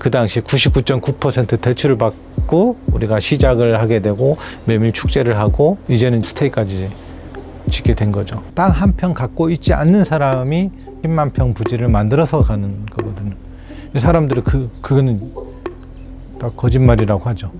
그 당시 99.9% 대출을 받고 우리가 시작을 하게 되고 메밀 축제를 하고 이제는 스테이까지 짓게 된 거죠. 땅 한 평 갖고 있지 않는 사람이 10만 평 부지를 만들어서 가는 거거든요. 이 사람들은 그 그거는 다 거짓말이라고 하죠.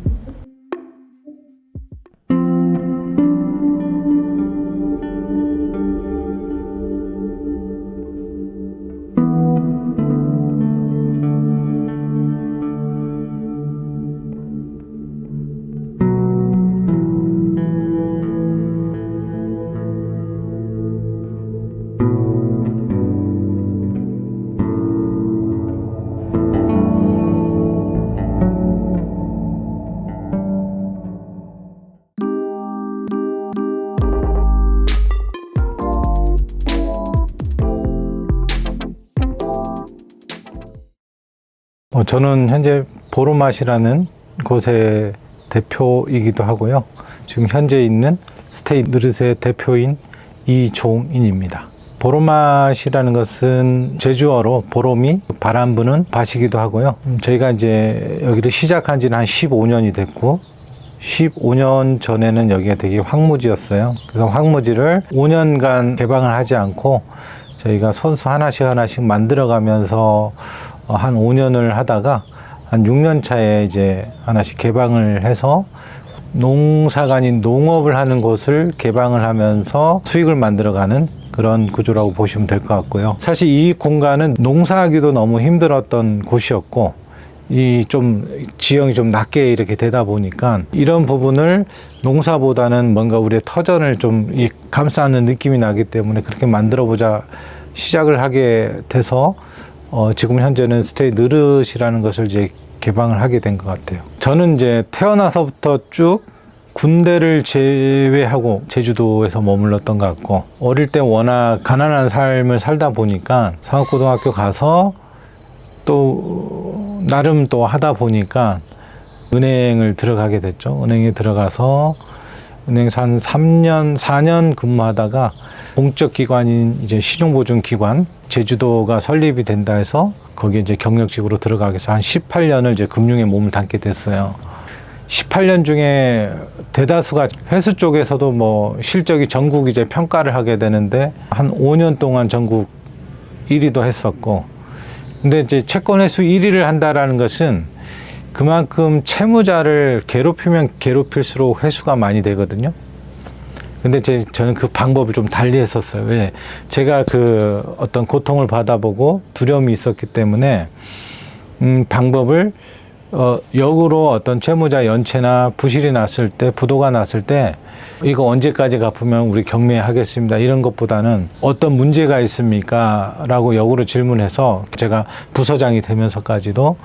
저는 현재 보로맛이라는 곳의 대표이기도 하고요. 지금 현재 있는 스테이 느릇의 대표인 이종인입니다. 보로맛이라는 것은 제주어로 보롬이 바람 부는 밭이기도 하고요. 음, 저희가 이제 여기를 시작한 지는 한 15년이 됐고 15년 전에는 여기가 되게 황무지였어요. 그래서 황무지를 5년간 개방을 하지 않고 저희가 손수 하나씩 하나씩 만들어가면서 어, 한 5년을 하다가 한 6년 차에 이제 하나씩 개방을 해서 농사가 아닌 농업을 하는 곳을 개방을 하면서 수익을 만들어가는 그런 구조라고 보시면 될 것 같고요. 사실 이 공간은 농사하기도 너무 힘들었던 곳이었고 이 좀 지형이 좀 낮게 이렇게 되다 보니까 이런 부분을 농사보다는 뭔가 우리의 터전을 좀이 감싸는 느낌이 나기 때문에 그렇게 만들어 보자 시작을 하게 돼서 어, 지금 현재는 스테이 느릇이라는 것을 이제 개방을 하게 된 것 같아요. 저는 이제 태어나서부터 쭉 군대를 제외하고 제주도에서 머물렀던 것 같고 어릴 때 워낙 가난한 삶을 살다 보니까 상업고등학교 가서 또 나름 또 하다 보니까 은행을 들어가게 됐죠. 은행에 들어가서 은행에서 한 3년, 4년 근무하다가 공적 기관인 이제 신용보증기관 제주도가 설립이 된다 해서 거기에 이제 경력직으로 들어가게 해서 한 18년을 이제 금융에 몸을 담게 됐어요. 18년 중에 대다수가 회수 쪽에서도 뭐 실적이 전국 이제 평가를 하게 되는데 한 5년 동안 전국 1위도 했었고 근데 이제 채권 회수 1위를 한다라는 것은 그만큼 채무자를 괴롭히면 괴롭힐수록 회수가 많이 되거든요. 근데 제, 저는 그 방법을 좀 달리 했었어요. 왜? 제가 그 어떤 고통을 받아보고 두려움이 있었기 때문에, 음, 방법을, 어, 역으로 어떤 채무자 연체나 부실이 났을 때, 부도가 났을 때, 이거 언제까지 갚으면 우리 경매하겠습니다. 이런 것보다는 어떤 문제가 있습니까? 라고 역으로 질문해서 제가 부서장이 되면서까지도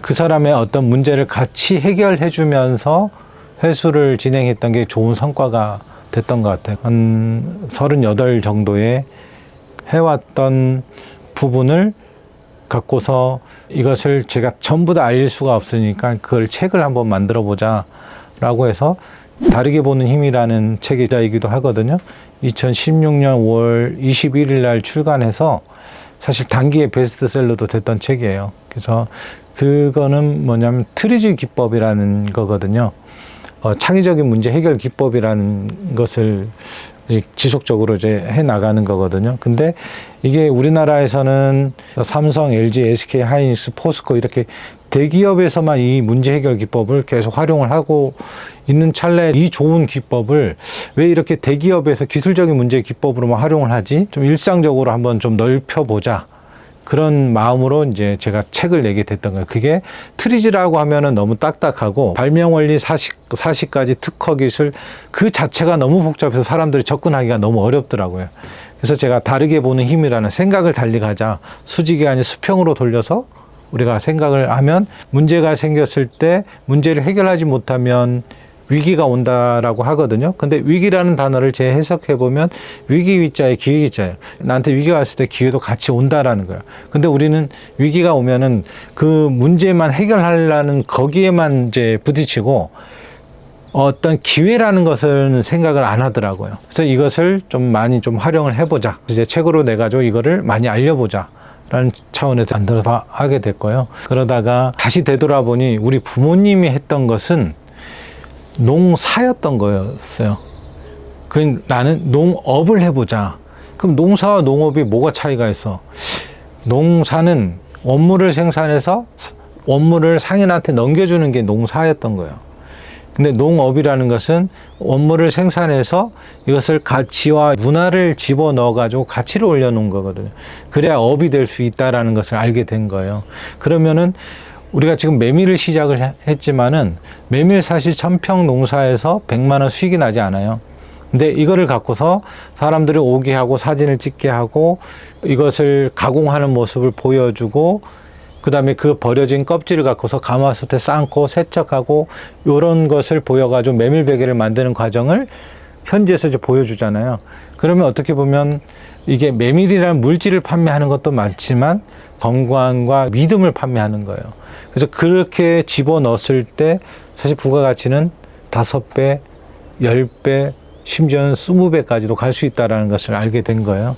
그 사람의 어떤 문제를 같이 해결해 주면서 회수를 진행했던 게 좋은 성과가 됐던 것 같아요. 한 38 정도의 해왔던 부분을 갖고서 이것을 제가 전부 다 알릴 수가 없으니까 그걸 책을 한번 만들어 보자 라고 해서 다르게 보는 힘이라는 책이자이기도 하거든요. 2016년 5월 21일 날 출간해서 사실 단기에 베스트셀러도 됐던 책이에요. 그래서 그거는 뭐냐면 트리즈 기법이라는 거거든요. 어, 창의적인 문제 해결 기법이라는 것을 지속적으로 이제 해 나가는 거거든요. 근데 이게 우리나라에서는 삼성, LG, SK, 하이닉스, 포스코 이렇게 대기업에서만 이 문제 해결 기법을 계속 활용을 하고 있는 찰나에 이 좋은 기법을 왜 이렇게 대기업에서 기술적인 문제 기법으로만 활용을 하지? 좀 일상적으로 한번 좀 넓혀보자. 그런 마음으로 이제 제가 책을 내게 됐던 거예요. 그게 트리즈라고 하면은 너무 딱딱하고 발명 원리 사식 사식까지 특허 기술 그 자체가 너무 복잡해서 사람들이 접근하기가 너무 어렵더라고요. 그래서 제가 다르게 보는 힘이라는 생각을 달리 가자. 수직이 아닌 수평으로 돌려서 우리가 생각을 하면 문제가 생겼을 때 문제를 해결하지 못하면 위기가 온다라고 하거든요. 근데 위기라는 단어를 재해석해 보면 위기 위자에 기회 기자예요. 나한테 위기가 왔을 때 기회도 같이 온다라는 거예요. 근데 우리는 위기가 오면은 그 문제만 해결하려는 거기에만 이제 부딪히고 어떤 기회라는 것은 생각을 안 하더라고요. 그래서 이것을 좀 많이 좀 활용을 해보자. 이제 책으로 내 가지고 이거를 많이 알려보자. 라는 차원에서 만들어서 하게 됐고요. 그러다가 다시 되돌아보니 우리 부모님이 했던 것은 농사였던 거였어요. 그 나는 농업을 해보자. 그럼 농사와 농업이 뭐가 차이가 있어? 농사는 원물을 생산해서 원물을 상인한테 넘겨주는 게 농사였던 거예요. 근데 농업이라는 것은 원물을 생산해서 이것을 가치와 문화를 집어 넣어 가지고 가치를 올려놓은 거거든요. 그래야 업이 될 수 있다라는 것을 알게 된 거예요. 그러면은 우리가 지금 메밀을 시작을 해- 했지만은 메밀 사실 천평 농사에서 100만 원 수익이 나지 않아요. 근데 이거를 갖고서 사람들이 오게 하고 사진을 찍게 하고 이것을 가공하는 모습을 보여주고 그다음에 그 버려진 껍질을 갖고서 가마솥에 삶고 세척하고 요런 것을 보여가지고 메밀 베개를 만드는 과정을 현지에서 이제 보여주잖아요. 그러면 어떻게 보면 이게 메밀이라는 물질을 판매하는 것도 많지만 건강과 믿음을 판매하는 거예요. 그래서 그렇게 집어 넣었을 때 사실 부가가치는 다섯 배, 열 배, 심지어는 스무 배까지도 갈 수 있다라는 것을 알게 된 거예요.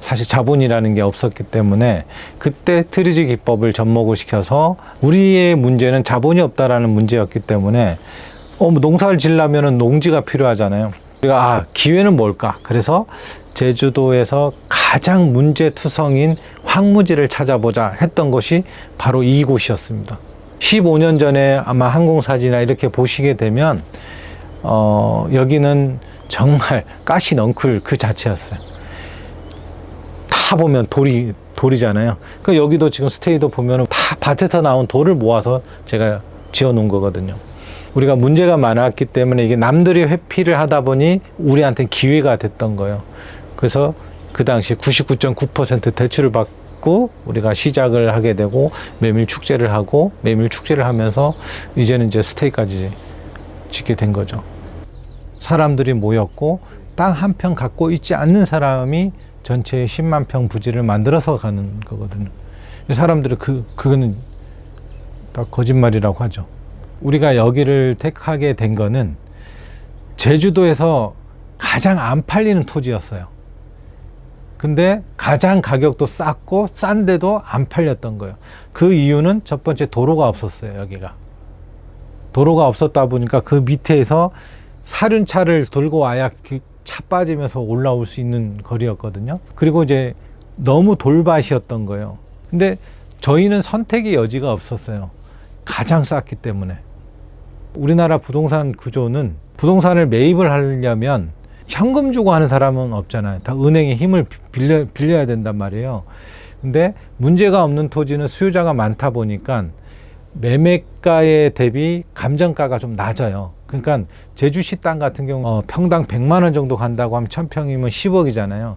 사실 자본이라는 게 없었기 때문에 그때 트리지 기법을 접목을 시켜서 우리의 문제는 자본이 없다라는 문제였기 때문에 어, 뭐 농사를 지려면은 농지가 필요하잖아요. 우리가 아, 기회는 뭘까? 그래서 제주도에서 가장 문제투성인 황무지를 찾아보자 했던 것이 바로 이곳이었습니다. 15년 전에 아마 항공사진이나 이렇게 보시게 되면 어, 여기는 정말 가시 넝쿨 그 자체였어요. 다 보면 돌이 돌이잖아요. 그 여기도 지금 스테이도 보면은 다 밭에서 나온 돌을 모아서 제가 지어 놓은 거거든요. 우리가 문제가 많았기 때문에 이게 남들이 회피를 하다 보니 우리한테 기회가 됐던 거예요. 그래서 그 당시 99.9% 대출을 받고 우리가 시작을 하게 되고 메밀 축제를 하고 메밀 축제를 하면서 이제는 이제 스테이까지 짓게 된 거죠. 사람들이 모였고 땅 한 평 갖고 있지 않는 사람이 전체의 10만 평 부지를 만들어서 가는 거거든요. 사람들이 그 그거는 다 거짓말이라고 하죠. 우리가 여기를 택하게 된 거는 제주도에서 가장 안 팔리는 토지였어요. 근데 가장 가격도 쌌고 싼데도 안 팔렸던 거예요. 그 이유는 첫 번째 도로가 없었어요, 여기가. 도로가 없었다 보니까 그 밑에서 사륜차를 들고 와야 그차 빠지면서 올라올 수 있는 거리였거든요. 그리고 이제 너무 돌밭이었던 거예요. 근데 저희는 선택의 여지가 없었어요. 가장 쌌기 때문에. 우리나라 부동산 구조는 부동산을 매입을 하려면 현금 주고 하는 사람은 없잖아요. 다 은행의 힘을 빌려, 빌려야 된단 말이에요. 근데 문제가 없는 토지는 수요자가 많다 보니까 매매가에 대비 감정가가 좀 낮아요. 그러니까 제주시 땅 같은 경우 어, 평당 100만 원 정도 간다고 하면 1000평이면 10억이잖아요.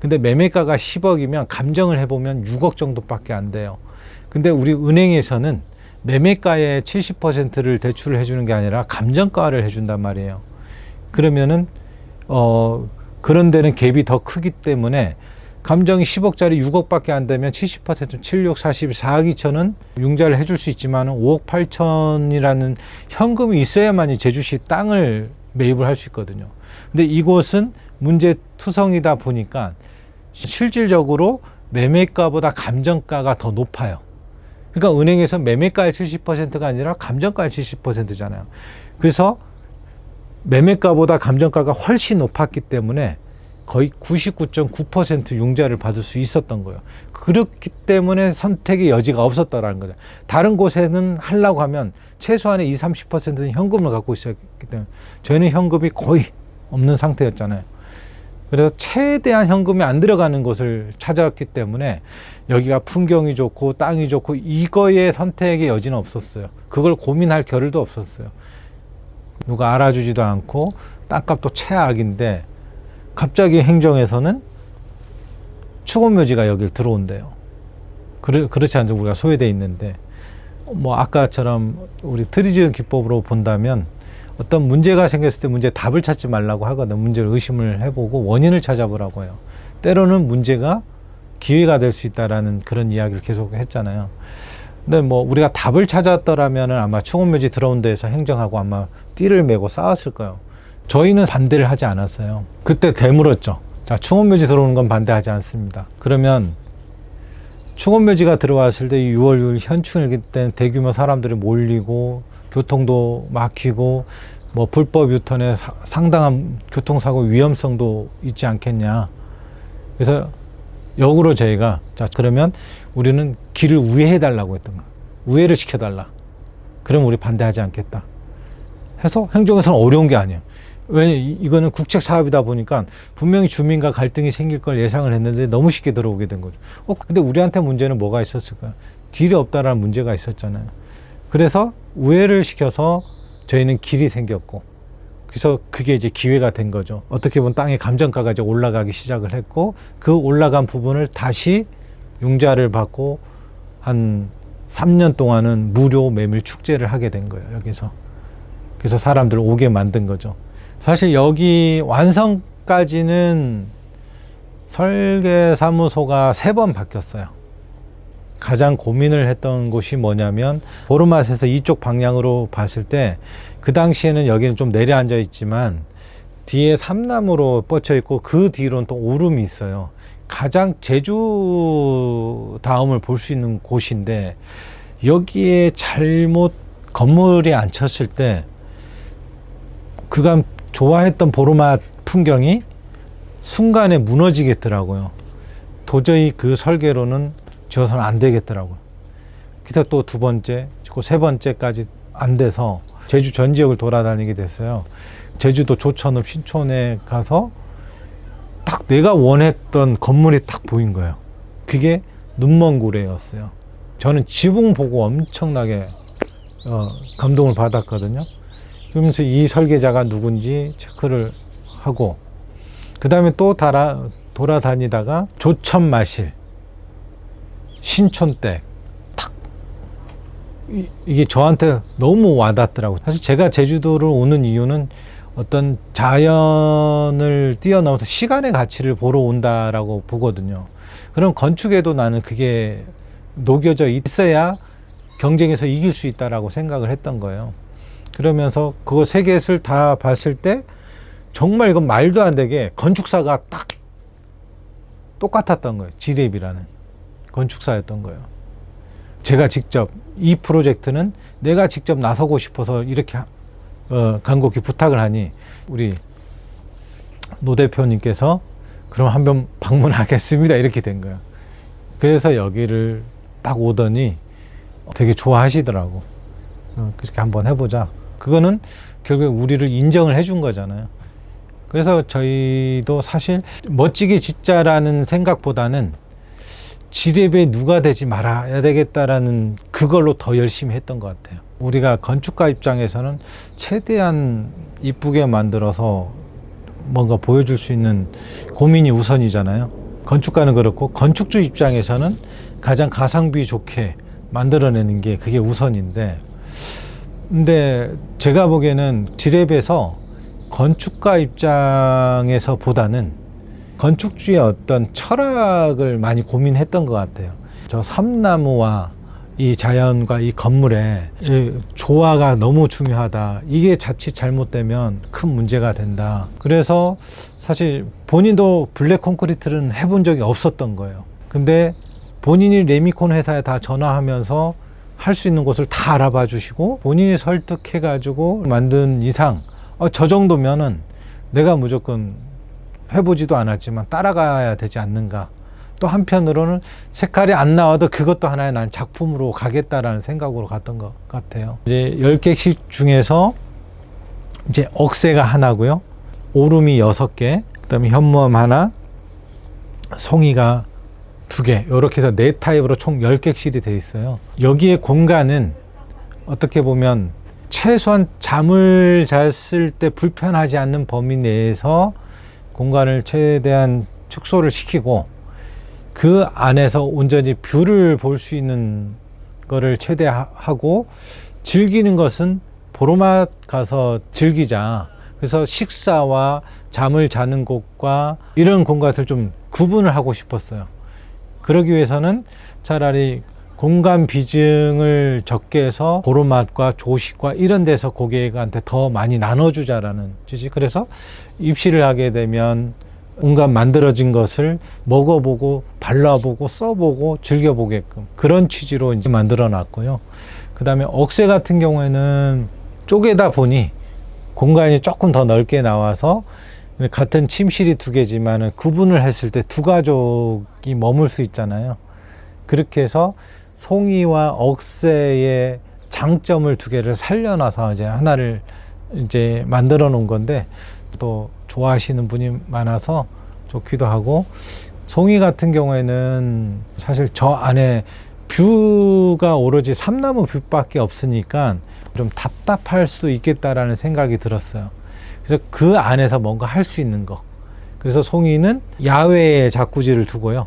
근데 매매가가 10억이면 감정을 해보면 6억 정도밖에 안 돼요. 근데 우리 은행에서는 매매가의 70%를 대출을 해주는 게 아니라 감정가를 해준단 말이에요. 그러면은 어 그런 데는 갭이 더 크기 때문에 감정이 10억짜리 6억밖에 안 되면 70% 7, 6, 40, 4억 2천은 융자를 해줄 수 있지만 5억 8천이라는 현금이 있어야만이 제주시 땅을 매입을 할 수 있거든요. 근데 이곳은 문제 투성이다 보니까 실질적으로 매매가보다 감정가가 더 높아요. 그러니까 은행에서 매매가의 70%가 아니라 감정가의 70%잖아요. 그래서 매매가보다 감정가가 훨씬 높았기 때문에 거의 99.9% 융자를 받을 수 있었던 거예요. 그렇기 때문에 선택의 여지가 없었다라는 거죠. 다른 곳에는 하려고 하면 최소한의 20, 30%는 현금을 갖고 있었기 때문에 저희는 현금이 거의 없는 상태였잖아요. 그래서 최대한 현금이 안 들어가는 곳을 찾았기 때문에 여기가 풍경이 좋고 땅이 좋고 이거의 선택의 여지는 없었어요. 그걸 고민할 겨를도 없었어요. 누가 알아주지도 않고 땅값도 최악인데 갑자기 행정에서는 추곤묘지가 여기를 들어온대요. 그래, 그렇지 않죠. 우리가 소외돼 있는데 뭐 아까처럼 우리 트리지은 기법으로 본다면 어떤 문제가 생겼을 때 문제 답을 찾지 말라고 하거든. 문제를 의심을 해보고 원인을 찾아보라고 해요. 때로는 문제가 기회가 될 수 있다라는 그런 이야기를 계속 했잖아요. 근데 뭐 우리가 답을 찾았더라면 아마 추곤묘지 들어온 데에서 행정하고 아마 띠를 메고 싸웠을 거예요. 저희는 반대를 하지 않았어요. 그때 되물었죠. 자, 충원묘지 들어오는 건 반대하지 않습니다. 그러면 충원묘지가 들어왔을 때 6월 6일 현충일 때는 대규모 사람들이 몰리고 교통도 막히고 뭐 불법 유턴에 사- 상당한 교통사고 위험성도 있지 않겠냐. 그래서 역으로 저희가 자 그러면 우리는 길을 우회해 달라고 했던 거야. 우회를 시켜 달라. 그럼 우리 반대하지 않겠다. 해서 행정에서는 어려운 게 아니에요. 이- 이거는 국책 사업이다 보니까 분명히 주민과 갈등이 생길 걸 예상을 했는데 너무 쉽게 들어오게 된 거죠. 어 근데 우리한테 문제는 뭐가 있었을까요? 길이 없다라는 문제가 있었잖아요. 그래서 우회를 시켜서 저희는 길이 생겼고 그래서 그게 이제 기회가 된 거죠. 어떻게 보면 땅의 감정가가 이제 올라가기 시작을 했고 그 올라간 부분을 다시 융자를 받고 한 3년 동안은 무료 메밀 축제를 하게 된 거예요. 여기서. 그래서 사람들 오게 만든 거죠. 사실 여기 완성까지는 설계사무소가 세 번 바뀌었어요. 가장 고민을 했던 곳이 뭐냐면 보르맛에서 이쪽 방향으로 봤을 때 그 당시에는 여기는 좀 내려앉아 있지만 뒤에 삼나무로 뻗쳐 있고 그 뒤로는 또 오름이 있어요. 가장 제주 다음을 볼 수 있는 곳인데 여기에 잘못 건물이 안 쳤을 때 그간 좋아했던 보르맛 풍경이 순간에 무너지겠더라고요. 도저히 그 설계로는 지어서는 안 되겠더라고요. 그래서 또두 번째, 그리고 세 번째까지 안 돼서 제주 전 지역을 돌아다니게 됐어요. 제주도 조천읍 신촌에 가서 딱 내가 원했던 건물이 딱 보인 거예요. 그게 눈먼구례였어요. 저는 지붕 보고 엄청나게 어, 감동을 받았거든요. 그러면서 이 설계자가 누군지 체크를 하고 그 다음에 또 돌아다니다가 조천마실 신촌댁 탁 이, 이게 저한테 너무 와닿더라고요. 사실 제가 제주도를 오는 이유는 어떤 자연을 뛰어넘어서 시간의 가치를 보러 온다라고 보거든요. 그럼 건축에도 나는 그게 녹여져 있어야 경쟁에서 이길 수 있다라고 생각을 했던 거예요. 그러면서 그거 세 개를 다 봤을 때 정말 이건 말도 안 되게 건축사가 딱 똑같았던 거예요. 지랩이라는 건축사였던 거예요. 제가 직접 이 프로젝트는 내가 직접 나서고 싶어서 이렇게 어, 간곡히 부탁을 하니 우리 노 대표님께서 그럼 한번 방문하겠습니다 이렇게 된 거예요. 그래서 여기를 딱 오더니 되게 좋아하시더라고. 어, 그렇게 한번 해보자. 그거는 결국 우리를 인정을 해준 거잖아요. 그래서 저희도 사실 멋지게 짓자라는 생각보다는 지랩에 누가 되지 말아야 되겠다라는 그걸로 더 열심히 했던 것 같아요. 우리가 건축가 입장에서는 최대한 이쁘게 만들어서 뭔가 보여줄 수 있는 고민이 우선이잖아요. 건축가는 그렇고 건축주 입장에서는 가장 가성비 좋게 만들어내는 게 그게 우선인데 근데 제가 보기에는 지랩에서 건축가 입장에서 보다는 건축주의 어떤 철학을 많이 고민했던 것 같아요. 저 삼나무와 이 자연과 이 건물의 이 조화가 너무 중요하다. 이게 자칫 잘못되면 큰 문제가 된다. 그래서 사실 본인도 블랙 콘크리트는 해본 적이 없었던 거예요. 근데 본인이 레미콘 회사에 다 전화하면서 할 수 있는 곳을 다 알아봐 주시고 본인이 설득해 가지고 만든 이상 어, 저 정도면은 내가 무조건 해보지도 않았지만 따라가야 되지 않는가. 또 한편으로는 색깔이 안 나와도 그것도 하나의 난 작품으로 가겠다라는 생각으로 갔던 것 같아요. 이제 10개씩 중에서 이제 억새가 하나고요. 오름이 6개 그 다음에 현무암 하나 송이가 두 개, 이렇게 해서 네 타입으로 총 10객실이 되어 있어요. 여기에 공간은 어떻게 보면 최소한 잠을 잤을 때 불편하지 않는 범위 내에서 공간을 최대한 축소를 시키고 그 안에서 온전히 뷰를 볼 수 있는 거를 최대하고 즐기는 것은 보로맛 가서 즐기자. 그래서 식사와 잠을 자는 곳과 이런 공간을 좀 구분을 하고 싶었어요. 그러기 위해서는 차라리 공간 비중을 적게 해서 보로맛과 조식과 이런 데서 고객한테 더 많이 나눠주자라는 뜻이 그래서 입시를 하게 되면 온갖 만들어진 것을 먹어보고 발라보고 써보고 즐겨보게끔 그런 취지로 이제 만들어 놨고요. 그 다음에 억새 같은 경우에는 쪼개다 보니 공간이 조금 더 넓게 나와서 같은 침실이 두 개지만은 구분을 했을 때 두 가족이 머물 수 있잖아요. 그렇게 해서 송이와 억새의 장점을 두 개를 살려놔서 이제 하나를 이제 만들어 놓은 건데 또 좋아하시는 분이 많아서 좋기도 하고 송이 같은 경우에는 사실 저 안에 뷰가 오로지 삼나무 뷰밖에 없으니까 좀 답답할 수도 있겠다라는 생각이 들었어요. 그래서 그 안에서 뭔가 할 수 있는 거. 그래서 송이는 야외에 자꾸지를 두고요.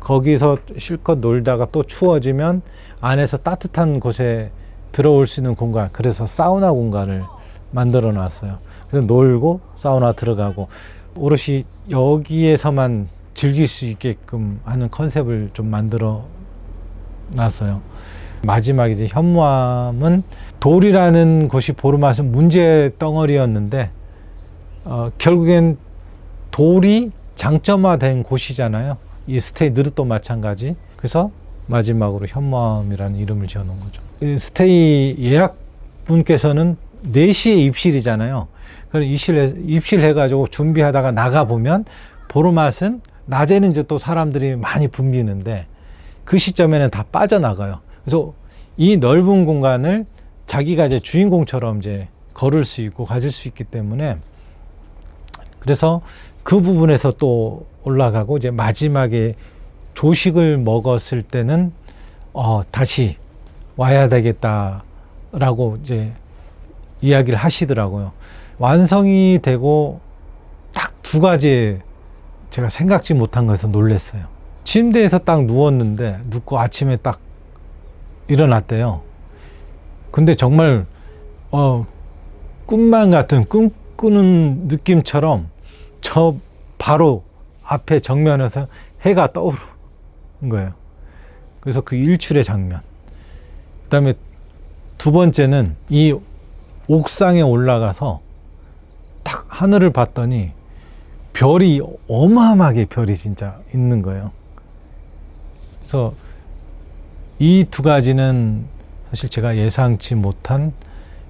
거기서 실컷 놀다가 또 추워지면 안에서 따뜻한 곳에 들어올 수 있는 공간. 그래서 사우나 공간을 만들어 놨어요. 그래서 놀고 사우나 들어가고 오롯이 여기에서만 즐길 수 있게끔 하는 컨셉을 좀 만들어 놨어요. 마지막에 이제 현무암은 돌이라는 곳이 보르맛은 문제 덩어리였는데 어, 결국엔 돌이 장점화된 곳이잖아요. 이 스테이 느릇도 마찬가지. 그래서 마지막으로 현무암이라는 이름을 지어놓은 거죠. 이 스테이 예약 분께서는 4시에 입실이잖아요. 그럼 입실해, 입실해가지고 준비하다가 나가보면 보르맛은 낮에는 이제 또 사람들이 많이 붐비는데 그 시점에는 다 빠져나가요. 그래서 이 넓은 공간을 자기가 이제 주인공처럼 이제 걸을 수 있고 가질 수 있기 때문에 그래서 그 부분에서 또 올라가고 이제 마지막에 조식을 먹었을 때는 어, 다시 와야 되겠다라고 이제 이야기를 하시더라고요. 완성이 되고 딱 두 가지 제가 생각지 못한 거에서 놀랬어요. 침대에서 딱 누웠는데 눕고 아침에 딱 일어났대요. 근데 정말 어 꿈만 같은 꿈 꾸는 느낌처럼 저 바로 앞에 정면에서 해가 떠오르는 거예요. 그래서 그 일출의 장면. 그 다음에 두 번째는 이 옥상에 올라가서 딱 하늘을 봤더니 별이 어마어마하게 별이 진짜 있는 거예요. 그래서 이 두 가지는 사실 제가 예상치 못한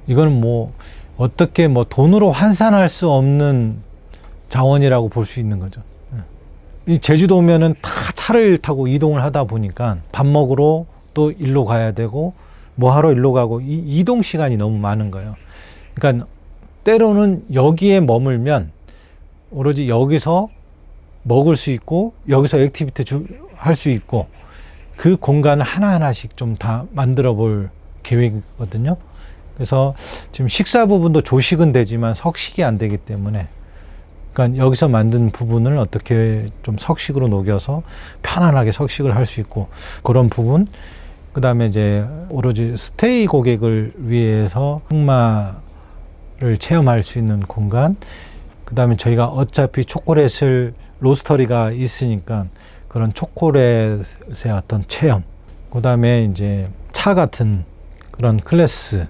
이거는 뭐 어떻게 뭐 돈으로 환산할 수 없는 자원이라고 볼 수 있는 거죠. 이 제주도 오면은 다 차를 타고 이동을 하다 보니까 밥 먹으러 또 일로 가야 되고 뭐 하러 일로 가고 이 이동 시간이 너무 많은 거예요. 그러니까 때로는 여기에 머물면 오로지 여기서 먹을 수 있고 여기서 액티비티 할 수 있고 그 공간을 하나하나씩 좀 다 만들어 볼 계획이거든요. 그래서 지금 식사 부분도 조식은 되지만 석식이 안 되기 때문에 그러니까 여기서 만든 부분을 어떻게 좀 석식으로 녹여서 편안하게 석식을 할 수 있고 그런 부분. 그 다음에 이제 오로지 스테이 고객을 위해서 흑마를 체험할 수 있는 공간. 그 다음에 저희가 어차피 초콜릿을 로스터리가 있으니까 그런 초콜릿의 어떤 체험. 그 다음에 이제 차 같은 그런 클래스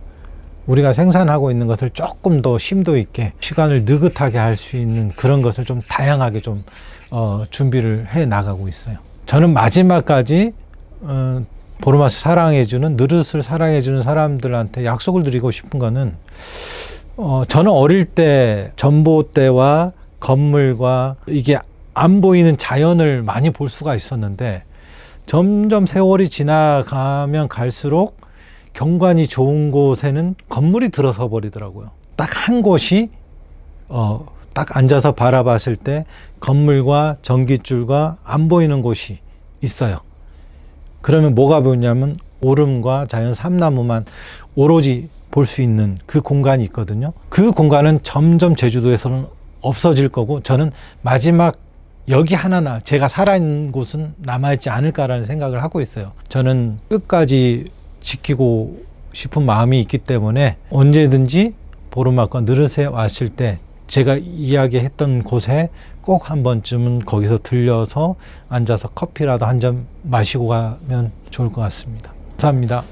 우리가 생산하고 있는 것을 조금 더 심도 있게 시간을 느긋하게 할 수 있는 그런 것을 좀 다양하게 좀 어, 준비를 해 나가고 있어요. 저는 마지막까지 어, 보르마스 사랑해주는 느릇을 사랑해주는 사람들한테 약속을 드리고 싶은 거는 어, 저는 어릴 때 전봇대와 건물과 이게 안 보이는 자연을 많이 볼 수가 있었는데 점점 세월이 지나가면 갈수록 경관이 좋은 곳에는 건물이 들어서 버리더라고요. 딱 한 곳이 어, 딱 앉아서 바라봤을 때 건물과 전기줄과 안 보이는 곳이 있어요. 그러면 뭐가 보이냐면 오름과 자연 삼나무만 오로지 볼 수 있는 그 공간이 있거든요. 그 공간은 점점 제주도에서는 없어질 거고 저는 마지막 여기 하나나 제가 살아있는 곳은 남아있지 않을까라는 생각을 하고 있어요. 저는 끝까지 지키고 싶은 마음이 있기 때문에 언제든지 보르막과 느릇에 왔을 때 제가 이야기했던 곳에 꼭 한 번쯤은 거기서 들려서 앉아서 커피라도 한 잔 마시고 가면 좋을 것 같습니다. 감사합니다.